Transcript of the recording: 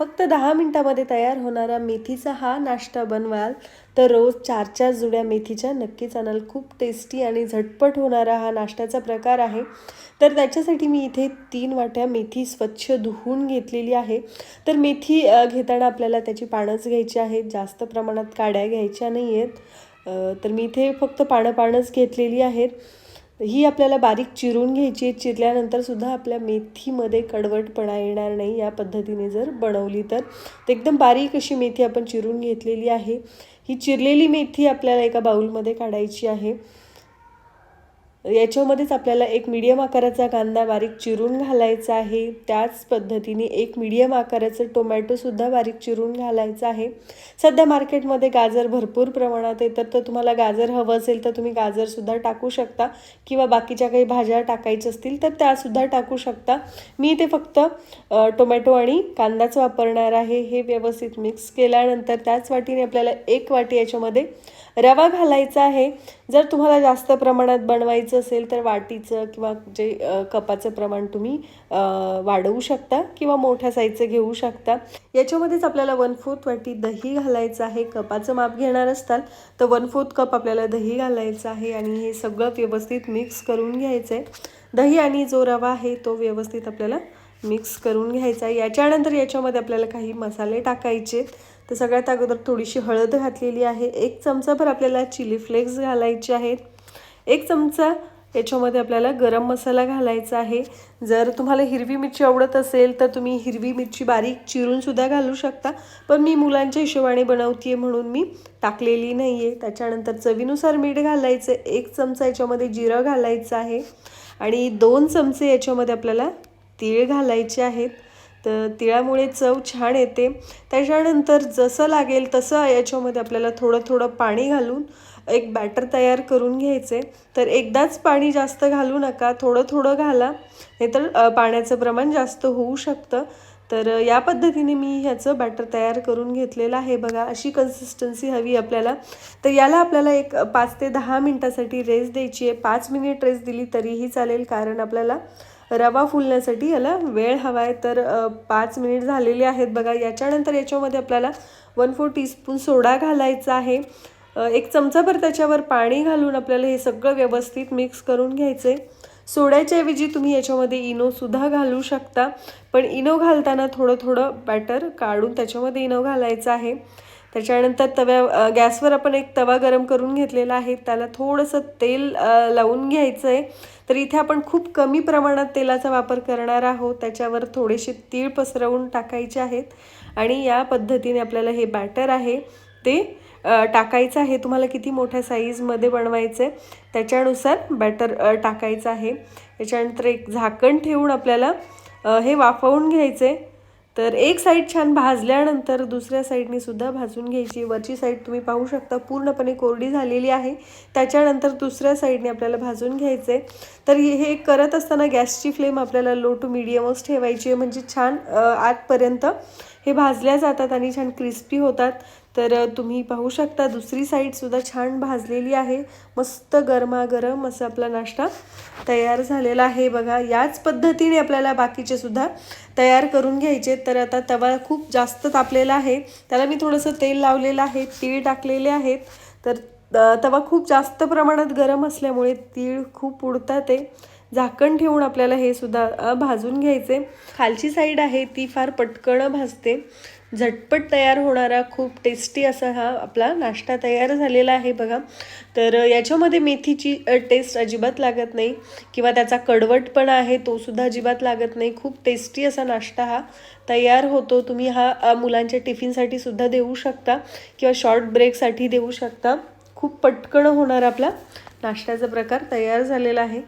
फक्त दहा मिनटामध्ये तयार होणारा मेथीचा हा नाश्ता बनवाल तर रोज चार चार जुड्या मेथीच्या नक्कीच आणाल. खूप टेस्टी आणि झटपट होणारा हा नाश्त्याचा प्रकार आहे. तर त्याच्यासाठी मी इथे तीन वाट्या मेथी स्वच्छ धुवून घेतलेली आहे. तर मेथी घेताना आपल्याला त्याची पानंच घ्यायची आहेत जास्त प्रमाणात काड्या घ्यायच्या नाही आहेत तर मी इथे फक्त पानं पानंच घेतलेली आहेत. ही आपल्याला बारीक चिरून घ्यायची आहे. चिरल्यानंतर सुद्धा आपल्या मेथीमध्ये कडवटपणा येणार नाही या पद्धतीने जर बनवली तर. एकदम बारीक अशी मेथी आपण चिरून घेतलेली आहे. ही चिरलेली मेथी आपल्याला एका बाउलमध्ये काढायची आहे. याच्यामध्येच आपल्याला एक मीडियम आकाराचा कांदा बारीक चिरून घालायचा आहे. त्याच पद्धतीने एक मीडियम आकाराचं टोमॅटोसुद्धा बारीक चिरून घालायचं आहे. सध्या मार्केटमध्ये गाजर भरपूर प्रमाणात येतात. तर तुम्हाला गाजर हवं असेल तर तुम्ही गाजरसुद्धा टाकू शकता. किंवा बाकीच्या काही भाज्या टाकायच्या असतील तर त्यासुद्धा टाकू शकता. मी ते फक्त टोमॅटो आणि कांदाच वापरणार आहे. हे व्यवस्थित मिक्स केल्यानंतर त्याच वाटीने आपल्याला एक वाटी याच्यामध्ये रवा घालायचा आहे. जर तुम्हाला जास्त प्रमाणात बनवायचं असेल तर वाटीचं किंवा जे कपाचं प्रमाण तुम्ही वाढवू शकता किंवा मोठ्या साईजचं घेऊ शकता. याच्यामध्येच आपल्याला वन फोर्थ वाटी दही घालायचं आहे. कपाचं माप घेणार असताल तर वन फोर्थ कप आपल्याला दही घालायचं आहे आणि हे सगळं व्यवस्थित मिक्स करून घ्यायचं आहे दही आणि जो रवा आहे तो व्यवस्थित आपल्याला मिक्स करून घ्यायचा आहे. याच्यानंतर याच्यामध्ये आपल्याला काही मसाले टाकायचे. तर सगळ्यात अगोदर थोडीशी हळद घातलेली आहे. एक चमचाभर आपल्याला चिली फ्लेक्स घालायचे आहेत. एक चमचा याच्यामध्ये आपल्याला गरम मसाला घालायचा आहे. जर तुम्हाला हिरवी मिरची आवडत असेल तर तुम्ही हिरवी मिरची बारीक चिरूनसुद्धा घालू शकता. पण मी मुलांच्या हिशोबाने बनवते म्हणून मी टाकलेली नाही आहे त्याच्यानंतर चवीनुसार मीठ घालायचं एक चमचा याच्यामध्ये जिरं घालायचं आहे. आणि दोन चमचे याच्यामध्ये आपल्याला तीळ घालायचे आहेत. तर तिळामुळे चव छान येते. त्याच्यानंतर जसं लागेल तसं याच्यामध्ये आपल्याला थोडं थोडं पाणी घालून एक बॅटर तयार करून घ्यायचे. तर एकदाच पाणी जास्त घालू नका थोडं थोडं घाला. नाहीतर पाण्याचं प्रमाण जास्त होऊ शकतं. तर या पद्धतीने मी ह्याचं बॅटर तयार करून घेतलेलं आहे बघा. अशी कन्सिस्टन्सी हवी आपल्याला. तर याला आपल्याला एक पाच ते दहा मिनटासाठी रेस्ट द्यायची आहे. पाच मिनिट रेस्ट दिली तरीही चालेल कारण आपल्याला रवा फुलण्यासाठी याला वेळ हवा आहे. तर पाच मिनिट झालेले आहेत बघा. याच्यानंतर याच्यामध्ये आपल्याला वन फोर टीस्पून सोडा घालायचा आहे. एक चमचाभर त्याच्यावर पाणी घालून आपल्याला हे सगळं व्यवस्थित मिक्स करून घ्यायचं आहे सोड्याच्या ऐवजी तुम्ही याच्यामध्ये इनोसुद्धा घालू शकता. पण इनो घालताना थोडं थोडं बॅटर काढून त्याच्यामध्ये इनो घालायचं आहे. त्याच्यानंतर तव्या गॅसवर आपण एक तवा गरम करून घेतलेला आहे. त्याला थोडंसं तेल लावून घ्यायचं आहे तर इथे आपण खूप कमी प्रमाणात तेलाचा वापर करणार आहोत. त्याच्यावर थोडेसे तीळ पसरवून टाकायचे आहेत. आणि या पद्धतीने आपल्याला हे बॅटर आहे ते टाकायचं आहे. तुम्हाला किती मोठ्या साईजमध्ये बनवायचं आहे त्याच्यानुसार बॅटर टाकायचं आहे. त्याच्यानंतर एक झाकण ठेवून आपल्याला हे वाफवून घ्यायचं आहे तर एक साईड छान भाजल्यानंतर दुसऱ्या साईडने सुद्धा भाजून घ्यायची. वरची साईड तुम्ही पाहू शकता पूर्णपणे कोरडी झालेली आहे. त्याच्यानंतर दुसऱ्या साईडने आपल्याला भाजून घ्यायचं तर हे करत असताना गॅसची फ्लेम आपल्याला लो टू मिडियमच ठेवायची आहे. म्हणजे छान आतपर्यंत हे भाजल्या जातात आणि छान क्रिस्पी होतात. तर तुम्ही पाहू शकता दुसरी साईडसुद्धा छान भाजलेली आहे. मस्त गरमागरम असा आपला नाश्ता तयार झालेला आहे. बघा याच पद्धतीने आपल्याला बाकीचे सुद्धा तयार करून घ्यायचे. तर आता तवा खूप जास्त तापलेला आहे. त्याला मी थोडंसं तेल लावलेलं आहे. तीळ टाकलेले आहेत. तर तवा खूप जास्त प्रमाणात गरम असल्यामुळे तीळ खूप उडतात ते. झाकण ठेवून आपल्याला हे सुद्धा भाजून घ्यायचे. खालची साईड आहे ती फार पटकन भाजते. झटपट तयार होणारा खूप टेस्टी असा हा आपला नाश्ता तयार झालेला आहे बघा. तर याच्यामध्ये मेथीची टेस्ट अजिबात लागत नाही किंवा त्याचा कडवटपणा आहे तोसुद्धा अजिबात लागत नाही. खूप टेस्टी असा नाश्ता हा तयार होतो. तुम्ही हा मुलांच्या टिफिनसाठी सुद्धा देऊ शकता किंवा शॉर्ट ब्रेकसाठी देऊ शकता. खूप पटकन होणार आपला नाश्त्याचा प्रकार तयार झालेला आहे.